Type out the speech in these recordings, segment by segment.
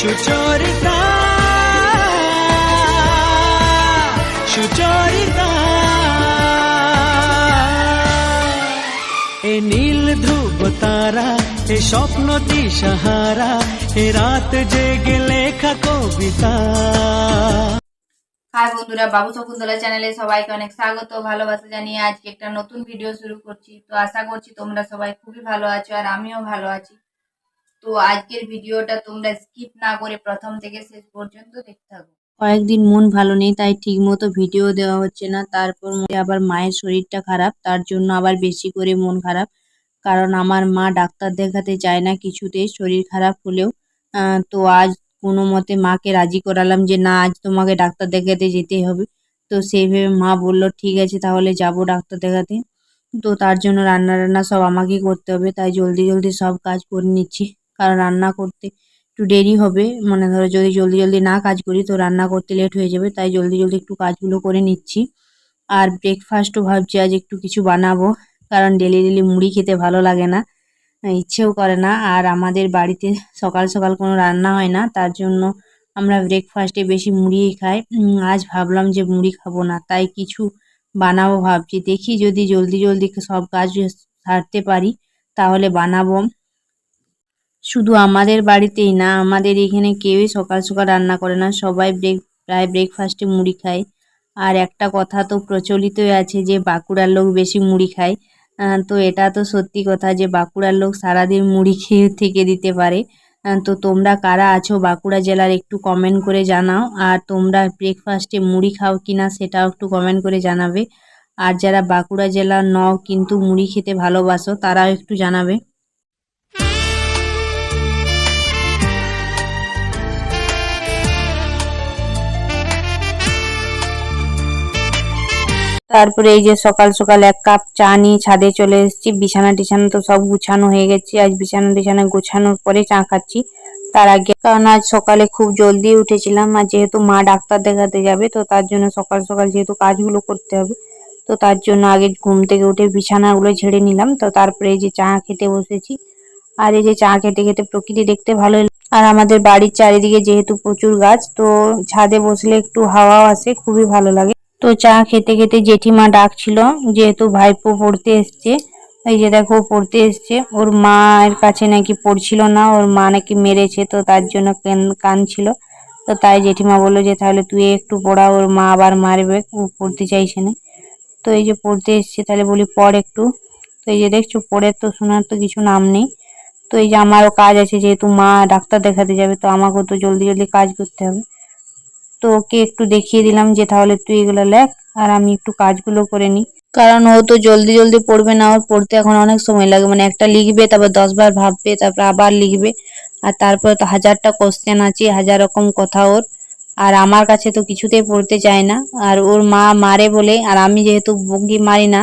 সুচরিতা সুচরিতা। এ নীল ধ্রুব তারা, এ স্বপ্ন দিশাহারা, এ রাত জেগে লেখা কবিতা। হাই বন্ধুরা, বাবু শকুন্তলা চ্যানেলে সবাইকে অনেক স্বাগত। ভালোবাসা জানিয়ে আজকে একটা নতুন ভিডিও শুরু করছি। তো আশা করছি তোমরা সবাই খুবই ভালো আছো আর আমিও ভালো আছি। তো আজকের ভিডিওটা তোমরা স্কিপ না করে প্রথম থেকে শেষ পর্যন্ত দেখতে থাকো। কয়েকদিন মন ভালো নেই, তাই ঠিক মতো ভিডিও দেওয়া হচ্ছে না। তারপর আবার মায়ের শরীরটা খারাপ, তার জন্য আবার বেশি করে মন খারাপ। কারণ আমার মা ডাক্তার দেখাতে চায় না কিছুতেই, শরীর খারাপ হলেও। তো আজ কোনো মতে মাকে রাজি করালাম যে, না, আজ তোমাকে ডাক্তার দেখাতে যেতেই হবে। তো সেই ভেবে মা বলল, ঠিক আছে, তাহলে যাব ডাক্তার দেখাতে। তো তার জন্য রান্না রান্না সব আমাকেই করতে হবে, তাই জলদি জলদি সব কাজ করে নিচ্ছি। কারণ রান্না করতে একটু দেরি হবে। মানে ধরো যদি জলদি জলদি না কাজ করি, তো রান্না করতে লেট হয়ে যাবে, তাই জলদি জলদি একটু কাজগুলো করে নিচ্ছি। আর ব্রেকফাস্টও ভাবছি আজ একটু কিছু বানাবো, কারণ ডেলি ডেলি মুড়ি খেতে ভালো লাগে না, ইচ্ছেও করে না। আর আমাদের বাড়িতে সকাল সকাল কোনো রান্না হয় না, তার জন্য আমরা ব্রেকফাস্টে বেশি মুড়িই খাই। আজ ভাবলাম যে মুড়ি খাব না, তাই কিছু বানাবো ভাবছি। দেখি যদি জলদি জলদি সব কাজ সারতে পারি, তাহলে বানাবো। শুধু আমাদের বাড়িতেই না, আমাদের এখানে কেউই সকাল সকাল রান্না করে না। সবাই ব্রেক, প্রায় ব্রেকফাস্টে মুড়ি খায়। আর একটা কথা তো প্রচলিতই আছে যে, বাঁকুড়ার লোক বেশি মুড়ি খায়। তো এটা তো সত্যি কথা যে, বাঁকুড়ার লোক সারাদিন মুড়ি খেয়ে থেকে দিতে পারে। তো তোমরা কারা আছো বাঁকুড়া জেলার একটু কমেন্ট করে জানাও। আর তোমরা ব্রেকফাস্টে মুড়ি খাও কিনা সেটাও একটু কমেন্ট করে জানাবে। আর যারা বাঁকুড়া জেলার নও কিন্তু মুড়ি খেতে ভালোবাসো, তারাও একটু জানাবে। তারপরে এই যে সকাল সকাল এক কাপ চা নিয়ে ছাদে চলে এসেছি। বিছানা টিছানা তো সব গুছানো হয়ে গেছে। আজ বিছানা টিছানা গুছানোর পরে চা খাচ্ছি। তার আগে কারণ আজ সকালে খুব জলদি উঠেছিলাম আর যেহেতু মা ডাক্তার দেখাতে যাবে, তো তার জন্য সকাল সকাল যেহেতু কাজগুলো করতে হবে, তো তার জন্য আগে ঘুম থেকে উঠে বিছানাগুলো ঝেড়ে নিলাম। তো তারপরে এই যে চা খেতে বসেছি। আর এই যে চা খেতে খেতে প্রকৃতি দেখতে ভালো আর আমাদের বাড়ির চারিদিকে যেহেতু প্রচুর গাছ, তো ছাদে বসলে একটু হাওয়াও আসে, খুবই ভালো লাগে। তো চা খেতে খেতে জেঠিমা ডাকছিল, যেহেতু ভাইপো পড়তে এসছে। এই যে দেখো পড়তে এসছে। ওর মায়ের কাছে নাকি পড়ছিল না, ওর মা নাকি মেরেছে, তো তার জন্য কেন- কাঁদছিল। তো তাই জেঠিমা বলল যে, তাহলে তুই একটু পড়া, ওর মা আবার মারবে, ও পড়তে চাইছে না। তো এই যে পড়তে এসছে, তাহলে বলি পড় একটু। তো এই যে দেখছ পড়ে তো শোনার তো কিছু নাম নেই। তো এই যে আমারও কাজ আছে, যেহেতু মা ডাক্তার দেখাতে যাবে, তো আমাকেও তো জলদি জলদি কাজ করতে হবে। তো ওকে একটু দেখিয়ে দিলাম যে তাহলে তুই এগুলো লেখ আর আমি একটু কাজগুলো করে নিই। কারণ ও তো জলদি জলদি পড়বে না, ওর পড়তে এখন অনেক সময় লাগে। মানে একটা লিখবে, তারপর দশ বার ভাববে, তারপর আবার লিখবে। আর তারপরে তো হাজারটা কোশ্চেন আছে, হাজার রকম কথা ওর। আর আমার কাছে তো কিছুতেই পড়তে চায় না। আর ওর মা মারে বলে, আর আমি যেহেতু বকি মারি না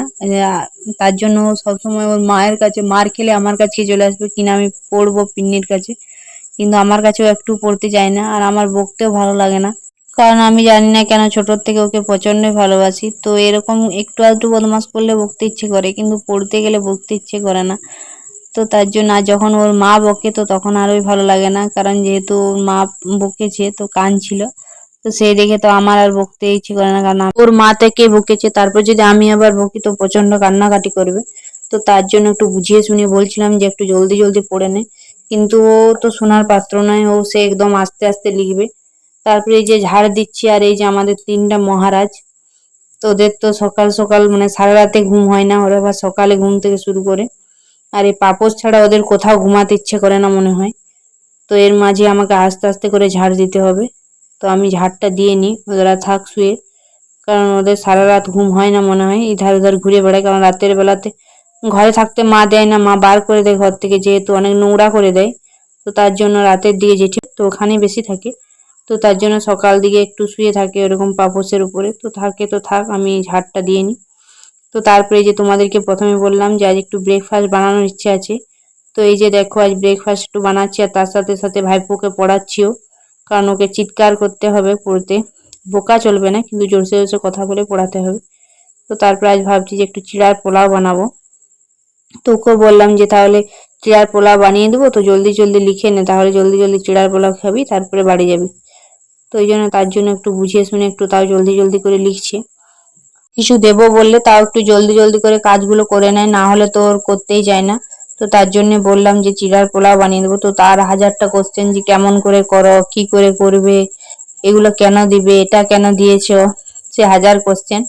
তার জন্য সবসময় ওর মায়ের কাছে, মার খেলে আমার কাছে চলে আসবে কিনা আমি পড়ব পিন্নির কাছে। কিন্তু আমার কাছেও একটু পড়তে চায় না, আর আমার বকতেও ভালো লাগে না। কারণ আমি জানি না কেন ছোটোর থেকে ওকে প্রচন্ডই ভালোবাসি। তো এরকম একটু আধটু বদমাস করলে বকতে ইচ্ছে করে, কিন্তু পড়তে গেলে বকতে ইচ্ছে করে না। তো তার জন্য আর যখন ওর মা বকে তো তখন আরোই ভালো লাগে না, কারণ যেহেতু ওর মা বকেছে তো কাঁদছিল তো সেই দেখে তো আমার আর বকতে ইচ্ছে করে না, কারণ ওর মা থেকে বকেছে, তারপর যদি আমি আবার বকি তো প্রচণ্ড কান্নাকাটি করবে। তো তার জন্য একটু বুঝিয়ে শুনিয়ে বলছিলাম যে একটু জলদি জলদি পড়ে নে। কিন্তু ও তো শোনার পাত্র নয়, ও সে একদম আস্তে আস্তে লিখবে। তারপরে এই যে ঝাড় দিচ্ছি আর এই যে আমাদের তিনটা মহারাজ তো ওদের তো সকাল সকাল মানে সারা রাতে ঘুম হয় না, ওরা আবার সকালে ঘুম থেকে শুরু করে। আর এই পাপোশ ছাড়া ওদের কোথাও ঘুমাতে ইচ্ছে করে না মনে হয়। তো এর মাঝে আমাকে আস্তে আস্তে করে ঝাড় দিতে হবে। তো আমি ঝাড়টা দিয়ে নিই, ওরা থাক শুয়ে। কারণ ওদের সারা রাত ঘুম হয় না মনে হয়, ইধার উধার ঘুরে বেড়ায়। কারণ রাতের বেলাতে ঘরে থাকতে মা দেয় না, মা বার করে দেয় ঘর থেকে, যেহেতু অনেক নোংরা করে দেয়। তো তার জন্য রাতের দিকে জেঠি তো ওখানে বেশি থাকে। তো তার জন্য সকাল দিকে একটু শুয়ে থাকে ওরকম পাপোসের উপরে। তো থাকে তো থাক, আমি ঝাড়টা দিয়ে নিই। তো তারপরে যে তোমাদেরকে প্রথমে বললাম যে আজ একটু ব্রেকফাস্ট বানানোর ইচ্ছে আছে। তো এই যে দেখো আজ ব্রেকফাস্ট একটু বানাচ্ছি আর তার সাথে সাথে ভাইপোকে পড়াচ্ছিও। কারণ ওকে চিৎকার করতে হবে পড়তে। বোকা চলবে না, কিন্তু জোরসে জোরসে কথা বলে পড়াতে হবে। তো তারপরে আজ ভাবছি যে একটু চিড়ার পোলাও বানাবো। তো ওকে বললাম যে তাহলে চিড়ার পোলাও বানিয়ে দেবো, তো জলদি জলদি লিখে নে, তাহলে জলদি জলদি চিড়ার পোলাও খাবি, তারপরে বাড়ি যাবি। তো ওই জন্য তার জন্য একটু বুঝিয়ে শুনে একটু তাও জলদি জলদি করে লিখছে। কিছু দেবো বললে তাও একটু জলদি জলদি করে কাজগুলো করে নেয়, না হলে তো ওর করতেই যায় না। তো তার জন্য বললাম যে চিড়ার পোলাও বানিয়ে দেবো। তো তার হাজারটা কোশ্চেন যে কেমন করে করো, কি করে করবে, এগুলো কেন দিবে, এটা কেন দিয়েছ, সে হাজার কোশ্চেন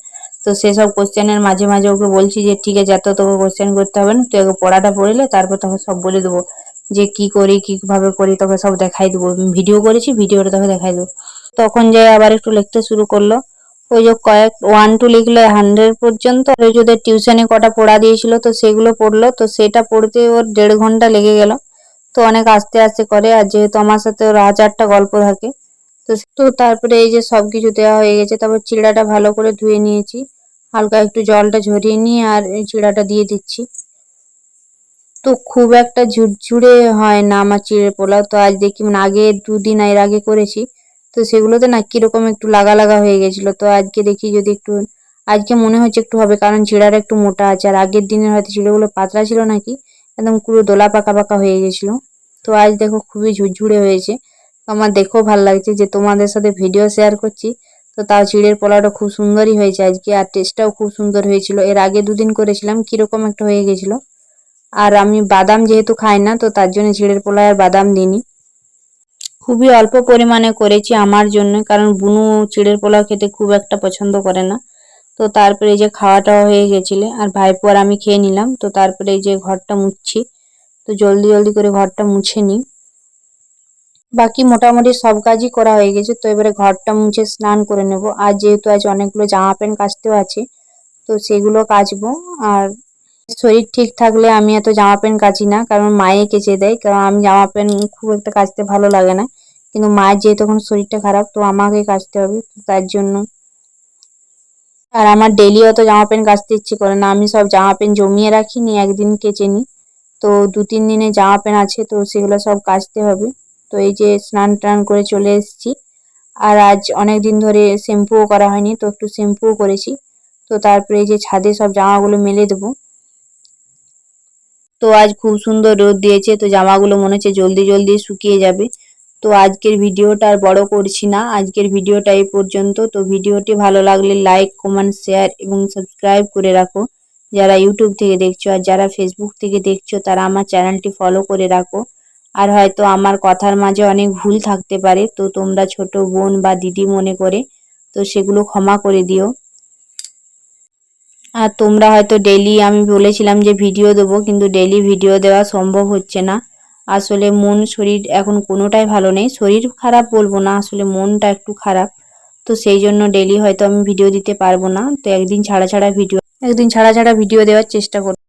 তো সেসব কোশ্চেনের মাঝে মাঝে ওকে বলছি যে, ঠিক আছে, এত তোকে কোশ্চেন করতে হবে না, তুই আগে পড়াটা পড়লে তারপর তোকে সব বলে দেবো। যে কি করি কীভাবে করি, তোকে সব দেখাই দেবো। ভিডিও করেছি ভিডিওটা তোকে দেখাই দেবো। তখন যে আবার একটু লিখতে শুরু করল, ওই যে কয়েক ওয়ান টু লিখলে হান্ড্রেড পর্যন্ত ওই যে ওদের টিউশনে কটা পড়া দিয়েছিল, তো সেগুলো পড়ল। তো সেটা পড়তে ওর দেড় ঘণ্টা লেগে গেল। তো অনেক আস্তে আস্তে করে, আর যেহেতু আমার সাথে ওর হাজারটা গল্প থাকে, তো তো তারপরে এই যে সব কিছু দেওয়া হয়ে গেছে, তারপর চিড়াটা ভালো করে ধুয়ে নিয়েছি। হালকা একটু জলটা ঝরিয়ে নিয়ে, আর চিড়াটা দিয়ে দিচ্ছি। তো খুব একটা ঝুরঝুরে হয় না আমার চিড়ের পোলাও। তো আজ দেখি মানে আগে দুদিন এর আগে করেছি। তো সেগুলোতে না কীরকম একটু লাগা লাগা হয়ে গেছিল। তো আজকে দেখি যদি একটু, আজকে মনে হচ্ছে একটু হবে কারণ চিড়াটা একটু মোটা আছে। আর আগের দিনের হয়তো চিড়েগুলো পাতলা ছিল নাকি, একদম পুরো দোলা পাকা পাকা হয়ে গেছিল। তো আজ দেখো খুবই ঝুরঝুরে হয়েছে। আমার দেখেও ভালো লাগছে যে তোমাদের সাথে ভিডিও শেয়ার করছি। তো তাও চিড়ের পোলাওটা খুব সুন্দরই হয়েছে আজকে। আর টেস্টটাও খুব সুন্দর হয়েছিল। এর আগে দুদিন করেছিলাম, কীরকম একটা হয়ে গেছিল। আর আমি বাদাম যেহেতু খাই না, তো তার জন্য চিড়ের পোলায় আর বাদাম দিইনি। খুবই অল্প পরিমাণে করেছি আমার জন্য, কারণ বুনু চিড়ের পোলাও খেতে খুব একটা পছন্দ করে না। তো তারপরে এই যে খাওয়াটাও হয়ে গেছিলে, আর ভাইপো আর আমি খেয়ে নিলাম, তো তারপরে এই যে ঘরটা মুছছি। তো জলদি জলদি করে ঘরটা মুছে নিই। বাকি মোটামুটি সব কাজই করা হয়ে গেছে, তো এবারে ঘরটা মুছে স্নান করে নেব। আর যেহেতু আজ অনেকগুলো জামা প্যান্ট কাচতেও আছে, তো সেগুলো কাচবো। আর শরীর ঠিক থাকলে আমি এত জামা প্যান্ট কাচি না, কারণ মায়ে কেচে দেয়, কারণ আমি জামা প্যান্ট খুব একটা কাচতে ভালো লাগে না। কিন্তু মায়ের যেহেতু এখন শরীরটা খারাপ, তো আমাকে কাচতে হবে তার জন্য। আর আমার ডেলি অত জামা প্যান্ট কাচতে ইচ্ছে করে না, আমি সব জামা প্যান্ট জমিয়ে রাখি নি একদিন কেচে নিই তো দু তিন দিনে জামা প্যান্ট আছে, তো সেগুলো সব কাচতে হবে। তো এই যে স্নান টান করে চলে এসেছি। আর আজ অনেক দিন ধরে শ্যাম্পুও করা হয়নি, তো একটু শ্যাম্পুও করেছি। তো তারপরে এই যে ছাদে সব জামাগুলো মেলে দেবো। তো আজ খুব সুন্দর রোদ দিয়েছে, তো জামাগুলো মনে হচ্ছে জলদি জলদি শুকিয়ে যাবে। তো আজকের ভিডিওটা আর বড় করছি না, আজকের ভিডিওটা এই পর্যন্ত। তো ভিডিওটি ভালো লাগলে লাইক কমেন্ট শেয়ার এবং সাবস্ক্রাইব করে রাখো। যারা ইউটিউব থেকে দেখছ আর যারা ফেসবুক থেকে দেখছ, তারা আমার চ্যানেলটি ফলো করে রাখো। আর হয়তো আমার কথার মাঝে অনেক ভুল থাকতে পারে, তো তোমরা ছোট বোন বা দিদি মনে করে, তো সেগুলো ক্ষমা করে দিও। আর তোমরা হয়তো ডেলি আমি বলেছিলাম যে ভিডিও দেবো, কিন্তু ডেলি ভিডিও দেওয়া সম্ভব হচ্ছে না। আসলে মন, শরীর এখন কোনোটাই ভালো নেই। শরীর খারাপ বলব না, আসলে মনটা একটু খারাপ। তো সেই জন্য ডেলি হয়তো আমি ভিডিও দিতে পারব না। তো একদিন ছাড়া ছাড়া ভিডিও একদিন ছাড়া ছাড়া ভিডিও দেওয়ার চেষ্টা করব।